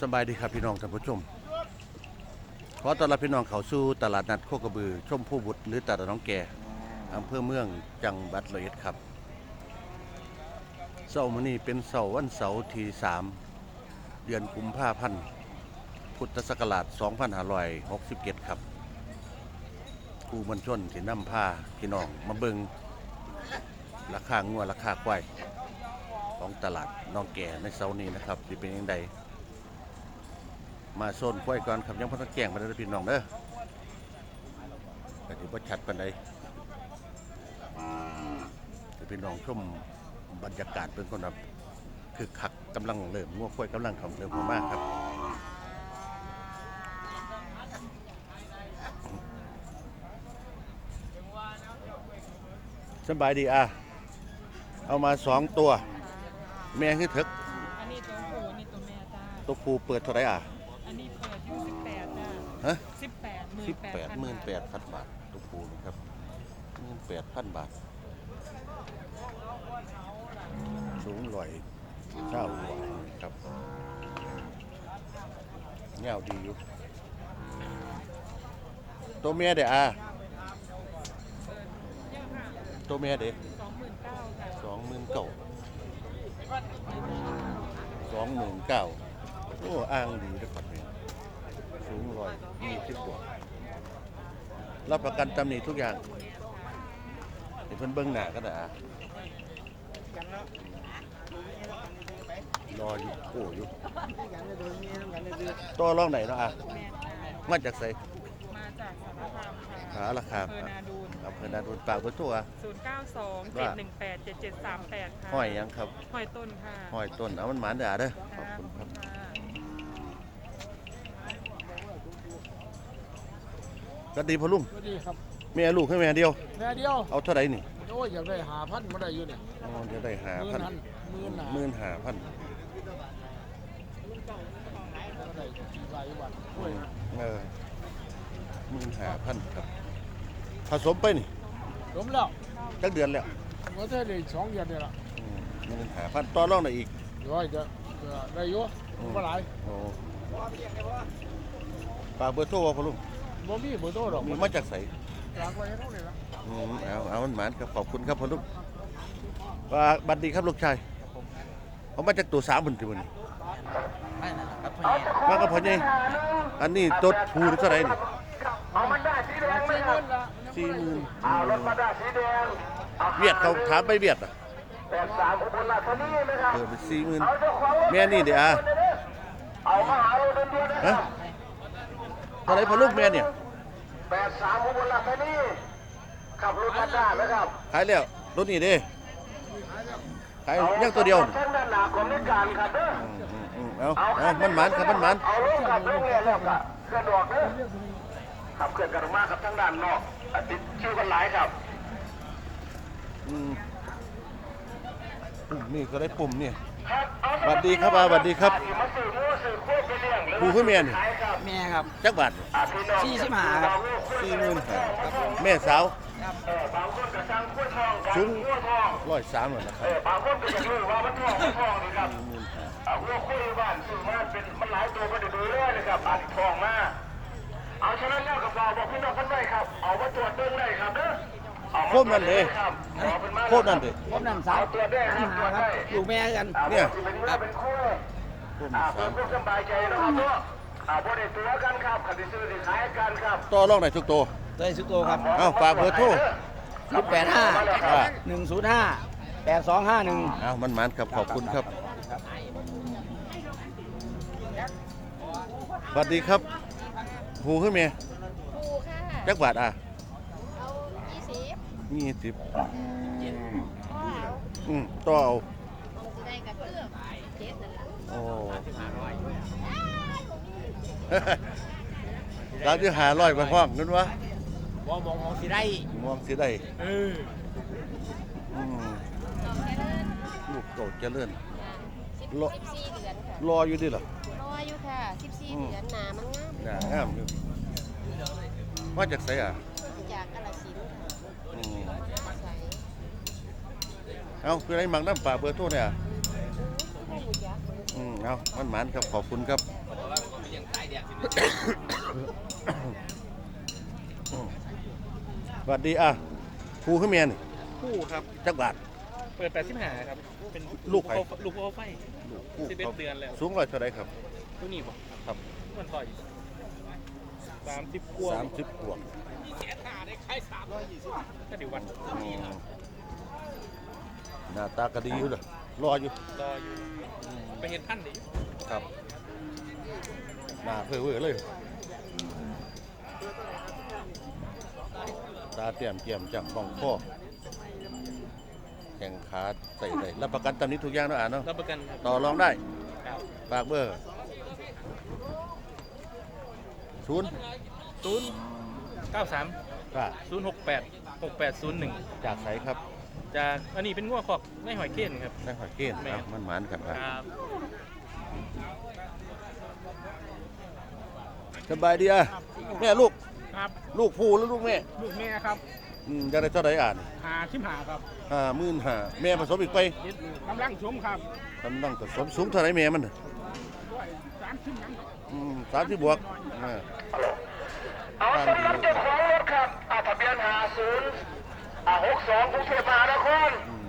สบายดีครับพี่น้องท่านผู้ชม ขอต้อนรับพี่น้องเขาสู่ตลาดนัดโคกระบือ ชมผู้บุตรหรือตลาดน้องแก่อำเภอเมืองจังหวัดร้อยอ็ดครับเสาร์มื้อนี้เป็นเสาร์วันเสาร์ที่3เดือนกุมภาพันธ์พุทธศักราช2567 ครับกูมันชนที่นำผ้าพี่น้องมาเบิงราคางัวราคาควายของตลาดน้องแก่ในเสาร์นี้นะครับที่เป็นยังไง มาโซนกล้วยก่อนครับยังพันแกงมาได้อพี่น้องเด้อแต่ที่ว่าชัดปานใดแต่พี่น้องชมบรรยากาศเป็นคนแบบคือคักกำลังเริ่มงัวกล้วยกำลังของเริ่มมากครับสบายดีอะ เอามาสองตัว แม่คือเถกอันนี้ตัวผู้อันนี้ตัวแม่จ้าตัวผู้เปิดเท่าไหรอะ อันนี้เปิดอยู่สิบแปดจ้าฮะสิบแปดหมื่สิบนแปแปดดหมื่นแปดพันบาทตัวปูนะครับหมื่นแปดพันบาท สูงลอยเจ้าหลวงครับเงาดีอยู่ตัวเมียเด้ออะตัวเมียเด้สองหมื่นเก้าจ้าสองหมื่นเก้าสองหมื่นเก้าโอ้อ้างดีด้วยครับเนี่ย สูงลอยยี่สิบบวกรับประกันตำหนิทุกอย่างเดี๋ยวเพิ่นเบิ้งหน้าก็ได้อะรออยู่โอ้อยู่ตัวร่องไหนเนาะอะแม่จ้ามาจากไสมาจากสารคามค่ะหาราคาอำเภอนาดูนอำเภอนาดูนปากเบนตัวศูนย์เก้าสองเจ็ดหนึ่งแปดเจ็ดเจ็ดสามแปดค่ะห้อยหยังครับห้อยต้นค่ะ ห้อยต้นเอามันหมานเด้อเด้อขอบค่ะคุณครับ ก็ดีพ่อลุงสวัสดีครับแม่ลูกให้แม่เดียว แม่เดียวเอาเท่าไหร่นี่โอ้ยอยากได้หาพันมาได้อยู่เนี่ยอ๋อเดี๋ยวได้หาหมื่พันนหันหมื่นหาหมื่นหาพันก็ได้กี่ใบวันโอ้ยเออหมื่นหาพันครับ ผสมไปนี่ล้มแล้วจักเดือนแล้วว่าจะได้สองเดือนเนี่ยละอืมหมื่นหาพันต่อรองได้อีกร้อยจะจะได้อยู่บ่หลายโอ้ปากเบอร์โทรว่าพ่อลุง บ่มีเบอร์โทรหรอกมีมาจากไสกลางไว้ให้เท่านี้ละอืมเอาเอามันหมานครับขอบคุณครับพ่อลุงว่าบัดดีครับลูกชายเขามาจากตัวสามบุญที่บุญไม่นะครับพ่อใหญ่มากับพ่อใหญ่อันนี้ตัวผูหรือเท่าไหร่นี่สี่หมื่นละสี่หมื่นเวียดเขาถามไปเวียดอะเออเป็นสี่หมื่นแม่นี่เดี๋ยวอะฮะเท่าไหรพ่อลูกแม่เนี่ยแปดสามอุบลราชธานีขับรถมาได้ไหมครับขายแล้วรถนี่เด้ขายยังตัวเดียวนี่ทั้งด้านหน้าของนิการครับเด้ออืมอืมอืมเอาเอามันหมันครับมันหมันเอาลงกับลงเนี่ยแล้วก็สะดวกเด้อขับเคลื่อนกันออกมาครับทั้งด้านนอกอะติดชื่อกันหลายครับอืมปุ่มนี่ก็ได้ปุ่มนี่ครับเอา สวัสดีครับอ่าสวัสดีครับมาสื่อมูสื่อควบไปเลี้ยงหรือผู้ขึ้นเมียนี่ขายครับแม่ครับจักบาทอะพี่น้องสี่สิบห้าครับสี่หมื่นห้าแม่สาวเออบางคนก็สั่งกล้วยทองกันถึงกล้วยทองร้อยสามแล้วนะคเอรับอบางคนก็จะรู้ว่ามันทองมันทองนี่ครับสี่หมื่นห้าเอาหัวคุยบ้านสื่อมาเป็นมันหลายตัวก็จะดูเรื่อยเลยครับอันทองมาเอาฉะนั้นแล้วกับเราบอกพี่น้องกันไว้ครับ เอามาตรวจเบิ่งได้ครับเด้อเอามา โคตรนั่นเด้ครับเอาเป็นมาโคตรนั่นเด้ผมนั่นสามเอาตรวจได้ครับตรวจได้ลูกแม่กันอาเนี่ยบ่สิเป็นเรื่องเป็นคู่ปุ่มอ่าสาเพื่อมความสบายใจนะครับเนาะอ่าบ่ได้ตัวกันครับคันที่ซื้อที่ขายกันครับต่อรองได้ทุกตัวตัวสุดโตครับเอ้าฝากเบอร์โทรศูนย์แปดห้าอ่าหนึ่งศูนย์ห้าแปดสองห้าหนึ่งเอามันหมันครับขอบคุณครับสวัสดีครับผูขึ้นเมียปูค่ะจักบาทอะเอายี่สิบ ยี่สิบก็เอาอืมต่อเอาจะได้กับเครื่องเจ็ดนั่นแหละโอ้ร้านที่หาร้อยมาห้องนั่นวะบ่มองมองสิได้มองสิได้เอออืมสองแค่เดินลูกเก่าเจริญสิบรอสิบสี่เดือนค่ะรออยู่ดิเหรอรออยู่ค่ะสิบสี่เดือนหนามันงามน่างามอยู่มาจากไสอะ จากกาฬสินธุ์ค่ะ อืม ใส่ เอาคือไอ้มังน้ำป่าเบอร์โทรเนี่ยไม่หมูยักษ์อืมเอามันหมานครับขอบคุณครับสวัสดีอะครูขึ้นเมียนคู่ครับ จักบาท เปิดแปดสิบห้าครับ เป็นลูกใครลูกโอไฟคู่สิบเอ็ดเดือนแล้วสูงร้อยเท่าไรครับตัวนี้บอกครับมันต่อยสามสิบกว่าสามสิบขวบก็เดี๋ยววันอืม หน้าตาก็ดีอยู่เลยรออยู่รออยู่ไปเห็นท่านดิครับหน้าเพื่อเว้อเลยตาเตรียมเกียมจังบ้องข้อแข่งขาใส่ได้รับประกันตามนี้ทุกอย่างเนาะอ่านเนาะรับประกันครับต่อรองได้ครับฝากเบอร์ศูนย์ศูนย์เก้าสามค่ะศูนย์หกแปดหกแปดศูนย์หนึ่งจากไสครับ จากอันนี้เป็นงัวขอกไม่หอยเก้นครับ ได้หอยเกณฑ์แม่ครับมันหมานครับครับ สบายดีอะแม่ลูกครับ ลูกผู้หรือลูกแม่ลูกแม่ครับอืมจะได้เท่าไหร่อ่านหาชิมหาครับห้าหมื่นห้าแม่ผสมอีกไปเด็ดกำลังชมครับกำลังผสมสูงเท่าไหร่แม่มันน่ะด้วยสามชิมหยังครับอืมสามที่บวกอ่า เอาสำหรับเจ้าของรถครับอ่าทะเบียนหาศูนย์ อ่าหกสองกรุงเทพมหานครอืม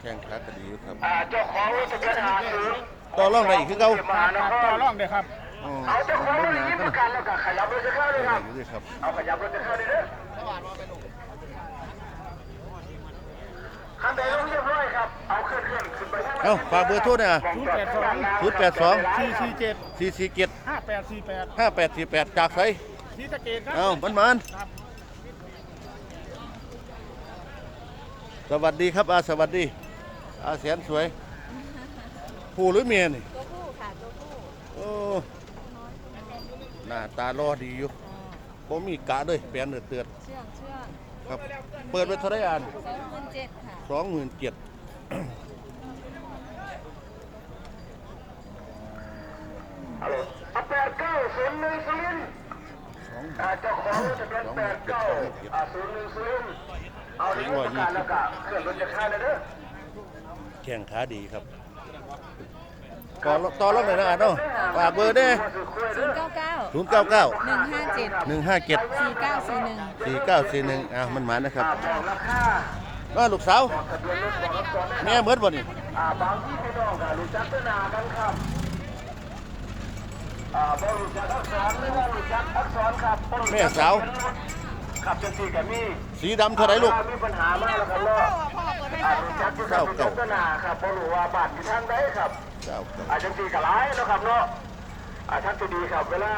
แข่งขาก็ดีอยู่ครับ อ่าเจ้าของรถทะเบียนหาศูนย์ต่อรองได้อีกคือเก่ากรุงทพมหานคต่อรรองเลยครับ อ๋อเอาเจ้าของรถหนายิ้มก็ประกันแล้วก็ขยับรถจะเข้าเลยครับ อยู่ด้วยครับ เอาขยับรถจะเข้าเลยเด้อคันใดลงเรียบร้อยครับ เอาขึ้นขึ้นขึ้นไปข้างหน้เอ้าฝากเบอร์โทรหน่อยอะศูนย์แปดสองศูนย์แปดสองสี่สี่เจ็ดสี่สี่เจ็ดห้าแปดสี่แปดห้าแปดสี่แปดจากไสสีสะเกตครับ เอ้ามันมันครับ สวัสดีครับอาสวัสดี อาแสนสวย ผู้หรือเมียนี่ตัวผู้ค่ะตัวผู้โอ้หน้าตารอดีอยู่ผมมีกะด้วยแปลนเดือดเตือดเชื่องเชื่องครับ เปิดไปเท่าไหรอ่านสองหมื่นเจ็ดค่ะสองหมื่นเจ็ดเอาแปดเก้าศูนย์หนึ่งศูนย์สองอ่าเจ้าของรถทะเบียนแปดเก้าอ่าศูนย์หนึ่งศูนย์ เอาลิ้นประกันแล้วก็ขึ้นรถจะเข้าเลยเด้อแข่งขาดีครับต่อต่อรอบหน่อยนะอ่านเนาะฝากเบอร์ได้ศูนย์เก้าเก้าศูนย์เก้าเก้าหนึ่งห้าเจ็ดหนึ่งห้าเจ็ดสี่เก้าสี่หนึ่งสี่เก้าสี่หนึ่งอะมันหมานะครับบอกราคาว่าลูกสาวทะเบียนรถของรถก่อนนะแม่เหมือนบ่นี่อ่าบางที่พี่น้องก็รู้จักต้นนากันครับอ่าบ่รู้จักอักษรหรือว่ารู้จักอักษรครับบ่รู้จักแม่สาว ครับจังซี่ก็มีสีดำเท่าไหรลูกถ้มีปัญหามากแล้วก็รออ่ารู้จักอยู่ครับรู้จักต้นนาครับบ่รู้ว่าบ้านอยู่ทางใดครับ เจ้าเก่า อาจจะตีกับร้ายเนาะครับเนาะอาท่านจะดีครับเวลา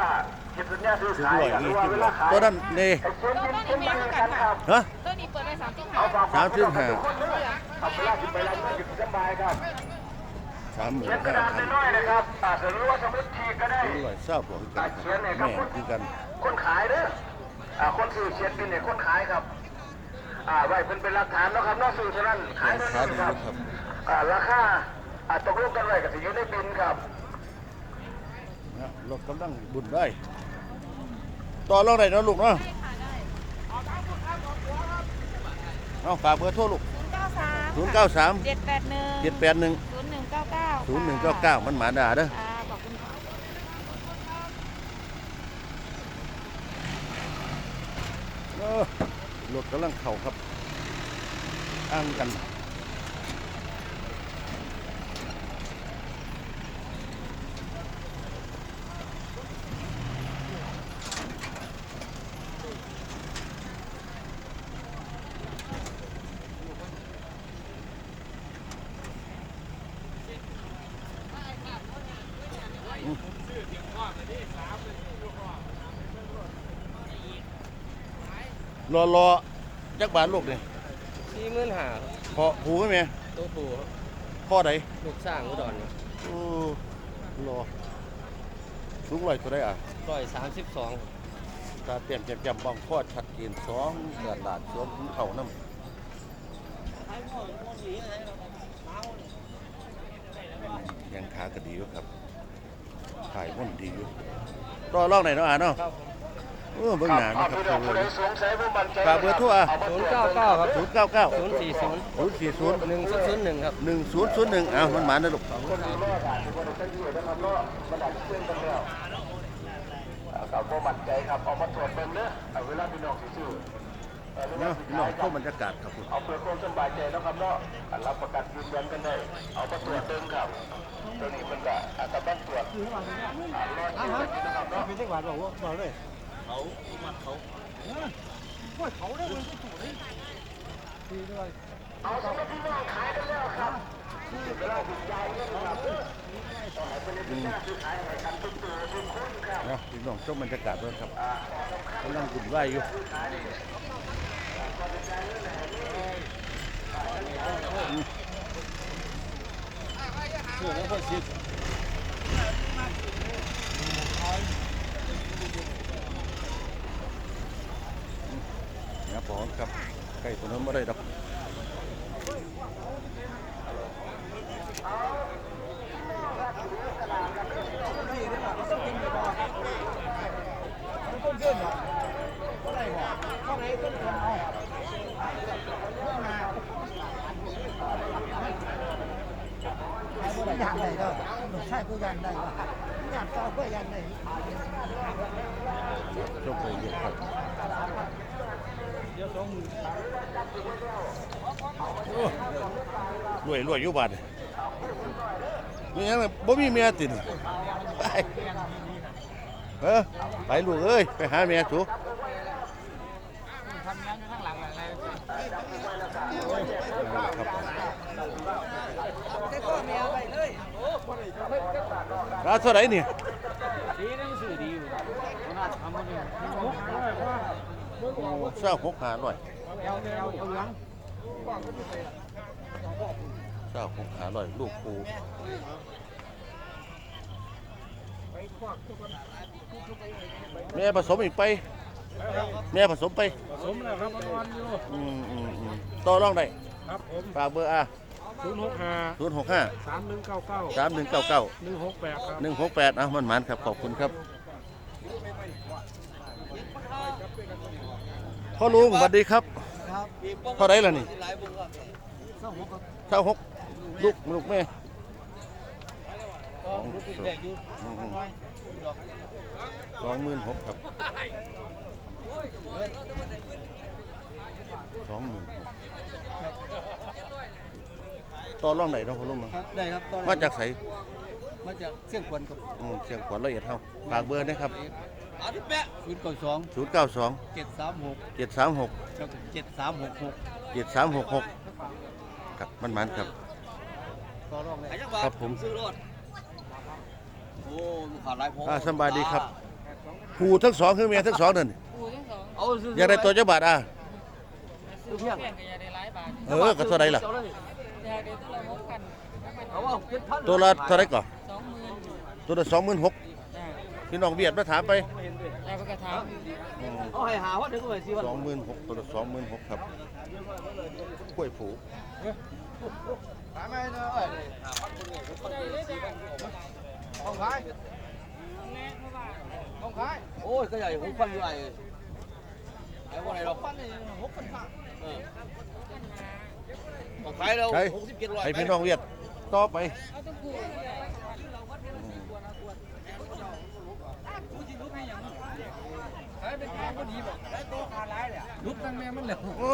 เก็บสัญญาซื้อสูงขายร้อยกันหยี่รือว่าสิบเวลาขายตัวนั้นนี่ ไอ้คนที่เป็นมือกันครับฮะ ตัวนี้เปิดไปสามสิบเอาห้าฝากสามสิบห้าคนเด้อครับเวลาที่ไปรับเงินอยู่สบายครับสามหมื่เขียนนกระห้าดาษพันน้อยๆนะครับอาจจะรู้ว่าสมุดทีก็ได้ร้อยเศร้าผมกันแม่คือกัน คนขายเด้อ อ่าคนซื้อเขียนบินเนี่ยคนขายครับอ่าไว้เป็นเป็นหลักฐานเนาะครับเนอกซื้อเท่านั้นขายเท่าขานั้นดีครับครับอ่าราคาอ่าตกลงกันไว้กับสิอยู่ในบินครับนะรถกำลังบุญได้ ต่อรองได้เนาะลูกเนาะเอาฝากเบอร์โทรลูกศูนย์เก้าสาม0 9 3เจ็ดแปดหนึ่ง7 8 1ศูนย์หนึ่งเก้าเก้า0 1 9 9 มันหมาด่าเด้อ อ่าขอบคุณค่ะ เออ รถกำลังเข่าครับ อ้างกัน รอรอจักบาทลูกนี่สี่หมื่นห้าพอผูไหมแม่ตัวผู้พ่อใดลูกสร้างอุดรโอ้รอสูงร้อยตัวได้อะร้อยสามสิบสองตาเตรียมแจ่มๆบ้องคอดชัดเจนสองกระดาษสวมถุงเข่าน้ำแยังขาก็ดีอยู่ครับถ่ายม่นดีอยู่ต่อรองไหนอยเนาะอะเนาะ ครับอเออเบิ่งหน้าคนะรับครับพี่น้องผู้ใดสงสัยผู้มั่นใจฝากเบอร์โทรอะมศูนตย์วจเก้าบิ่งเก้าครับศูนย์เก้าเก้าศูนย์สี่ศูนย์ศูนย์สี่ศูนย์หนึ่งศูนย์ศูนย์หนึ่งครับหนึ่งศูนย์ศูนย์หนึ่งอ้าวมันหมานะลูกคนดีแม่ค่ะที่บริษัทที่นะครับก็มาดัดเครื่องกันแล้วอ่ากับผู้มั่นใจครับเอามาตรวจเบิ่งเด้อเอาเวลาพี่น้องสิซื้อเอาเวลาเนาะสิพี่น้อขางยคเข้ารับบรรยากาศครับผมเอาเพื่อความสบายใจนะครับเนาะอันรับประกันยืนยันกันได้ เอามาตรวจเบิ่งครับตัวนี้มันก็อาจจะต้องตรวจอ่ารอคิวกันอยู่นะครับเนาะเป็นจังหวัดบอกว่าบอกเลย เอาสำหรับพี่น้องขายกันแล้วครับเวลาถึงยายเนี่ยครับเด้อต้องให้เป็นที่น่าซื้อขายให้กันทุกตัวทุกคนครับเนาะพี่น้องชมบรรยากาศด้วยครับกำลังกุ่นไหวายอยู่ เนี่ยพร้อมครับใกล้ตัวนั้นไม่ได้ดอกอยากได้ก็หนุ่มชายก็อยากได้ว่าอยากต่อก็อยากได้ชมไปเยอะครับโอ้ รวยรวยอยู่บ้านนี่ยังบ่มีเมียติดไปเออไปลูกเอ้ยไปหาเมียถูร้านเท่าไหร่นี่ยสีนั่นสื่อดีอยู่น่าทำมัน เนี่ยเศร้าหกหาหน่อยเอาเอาเอาหลังเศร้าหกหาหน่อยลูกปูแม่ผสมอีกไป แม่ผสมไปสมแล้วครับวันอยู่อืมอืมอืมต่อรองได้ครับผมฝากเบอร์อะศูนย์หกห้าศูนย์หกห้าสามหนึ่งเก้าเก้าสามหนึ่งเก้าเก้าหนึ่งหกแปดครับหนึ่งหกแปดอะมันหมันครับ ขอบคุณครับ พ่อลุงสวัสดีครับครับเท่าไหรล่ะนี่สองหกครับเท่าหกลูกลูกแม่ก็รู้สึกแดกอยู่อืมอืมสองหมื่นหกครับสองหมื่นต่อรองไหนเนาะพ่อลุงเนาะครับได้ครับตอนมาจากไสมาจากเสี่ยงควนครับอืมเชียงขวัญละเอียดเท่าฝากเบอร์นะครับ ศูนย์เก้าสองศูนย์เก้าสองเจ็ดสามหกเจ็ดสามหกแล้วก็เจ็ดสามหกหกเจ็ดสามหกหกครับมันมันครับ ต่อรองเลยครับผมโอ้ลูกค้าหลายพออ่าสำบายดีครับ ผู้ทั้งสองคือเมียทั้งสองนั่นเอาซื้ออยากได้ตัวเจ้าบาทอะเพียงเออก็เท่าไรล่ะเอาว่าเจ็ดพันตัวละเท่าไรก่อนตัวละสองหมื่นหก พี่น้องเบียดมาถามไปเอาให้หาว่าถึงก็ไปสิวันสองหมื่นหกตัวละสองหมื่นหกครับกล้วยผูหาไม่เลยของขายของขายโอ้ยก็ใหญ่หกพันอยู่ไอ้ไอ้ว่าไหนหรอกพันนี่หกพันห้าเออของขายเราใช่หกสิบเจ็ดร้อยให้พี่น้องเวียดต่อไป ลุกตั้งแม่มันเลยโอ้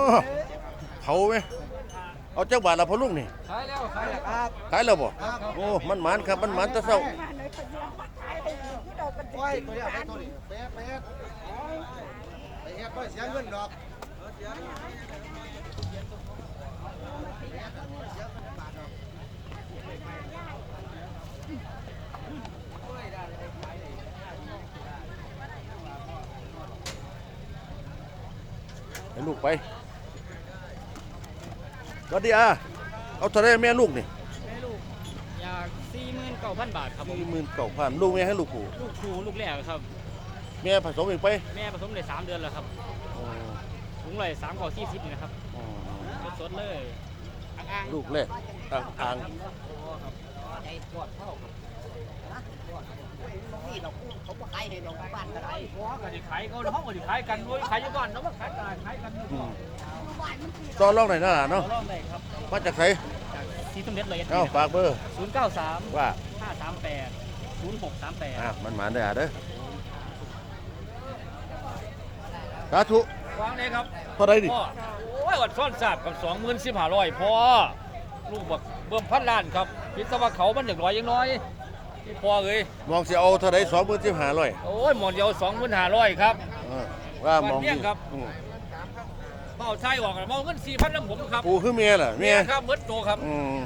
เขาไหมเอาเจ้าบาทละพอลุงนี่ขายแล้วขายแล้วครับขายแล้วบ่โอ้มันหมันครับมันหมันแตะเศร้าโอ้ยตัวนี้เอาไปตัวนี้แป๊ดแป๊ดไปเฮ็ดก็เสียเงินดอก ให้ลูกไปสวัสดีอะเอาเท่าไรแม่ลูกนี่แม่ลูกอยากสี่หมื่นเก้าพันบาทครับผมสี่หมื่นเก้าพันลูกแม่ให้ลูกผูลูกครูลูกแรกครับ แม่ผสมอีกไป แม่ผสมได้สามเดือนแล้วครับถุงเลยสามกว่าสี่สิบนี่นะครับอ๋อสดๆเลยอ่างลูกแรกอ่างอ่าง นี่เราเขาบ่ขายเห็นเพราะก็สิขายเขาห้องก็สิขายกันด้วยขายอยู่บ้านเนาะว่าขายกันขายกันอยู่อืมต่อรองหน่อยนะล่ะต่อเนาะรองได้ครับมาจากไสจากที่ต้มเล็ดเลยเอ้าฝากเบอร์ศูนย์เก้าสามว่าห้าสามแปดศูนย์หกสามแปดอะมันหมานได้อะเด้อสาธุวางเลยครับเท่าไรดิพ่อโอ้ยอดซ่อนสาบกับสองหมื่นสิบห้าร้อยพ่อลูกบักเบิ่มพันล้านครับพิศวะเขามันหนึ่งร้อยยังน้อยนี่ พ่อเอ้ยมองสิเอาเท่าไรสองหมื่นสิบห้าร้อยโอ้ยหมอนเดียวสองหมื่นห้าร้อยครับว่ามองวันเที่ยงครับอืมเป้าใช่ออกแล้วมองเงินสี่พันน้ำผมครับปูคือเมียล่ะเมียครับเมิดโตครับอืม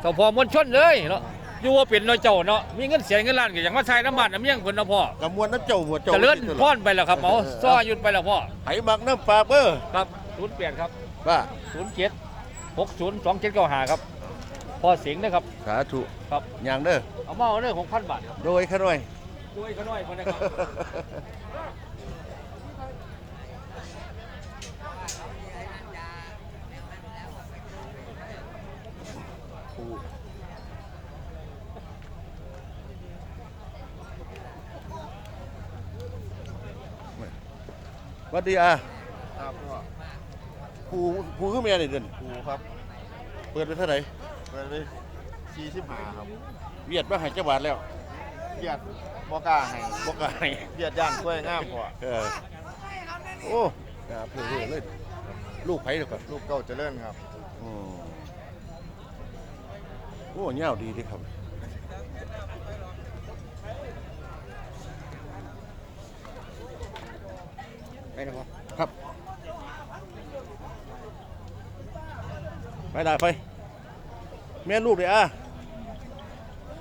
เจ้าพ่อมวลชนเลยเนาะอยู่ว่าเป็นเนาะเจ้าเนาะมีเงินเสียเงินล้านก็อย่างมาใช้น้ำมันน้ำเมี่ยงคนเนาะพ่อกำมวลน้ำเจ้าหัวเจ้าเจะเลื่อนที่สุดพ่อนไปแล้วครับหมอซ้อหยุดไปแล้วพ่อไผมักน้ำฝากเบอร์ครับศูนย์เปลี่ยนครับว่าศูนย์เจ็ดหกศูนย์สองเจ็ดเก้าหาครับ พ่อเสียงนะครับ สาธุครับอย่างเด้อเอามาเอาเรื่องของพันบาทครับโดยขะหน่อยด้วยก็น้อยคนนะครับ หวัดดีอะครับพ่อปูปูคือเมียนี่เดินปูครับ เปิดไปเท่าไหร่ เปิดไปสี่สิบห้าครับเวียดมาใหายจังหวัดแล้วเกียดบอกล้าให้บอกกให้เกียดย่างกล้วยงามพ่อเออโอ้ยาเพื่อเลย ลูกไผ่เดียวกันลูกเก่าเจริญครับอืมโอ้เงี้ยวดีดีครับ ไปนะพ่อครับ ไปได้ไป แม่ลูกเลยอะ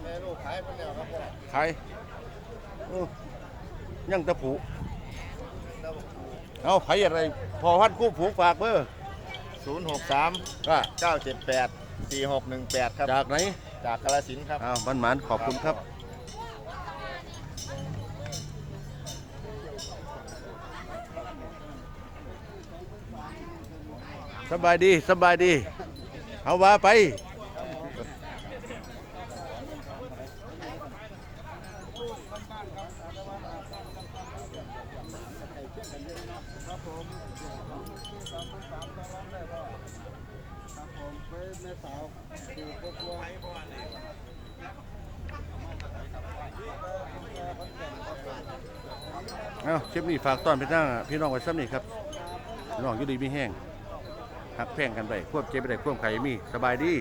แม่ลูกขายไปแล้วครับพ่อขายเออยังตะผูเอาไผอะไร พอพันกู้ผูกฝากเบอร์ศูนย์หกสามก็เก้าเจ็ดแปดสี่หกหนึ่งแปดครับ จากไหน จากกาฬสินธุ์ครับ อ้าวบันหมานขอบคุณครับ สบายดี สบายดี เอาว่าไป เอาคลิปนี้ฝากต้อนพี่น้องพี่น้องไว้ซ้ำนี่ครับพี่น้องอยู่ดีมีแห้งหักแพงกันไปควบเจ็บไปได้ควบไข่มีสบายดี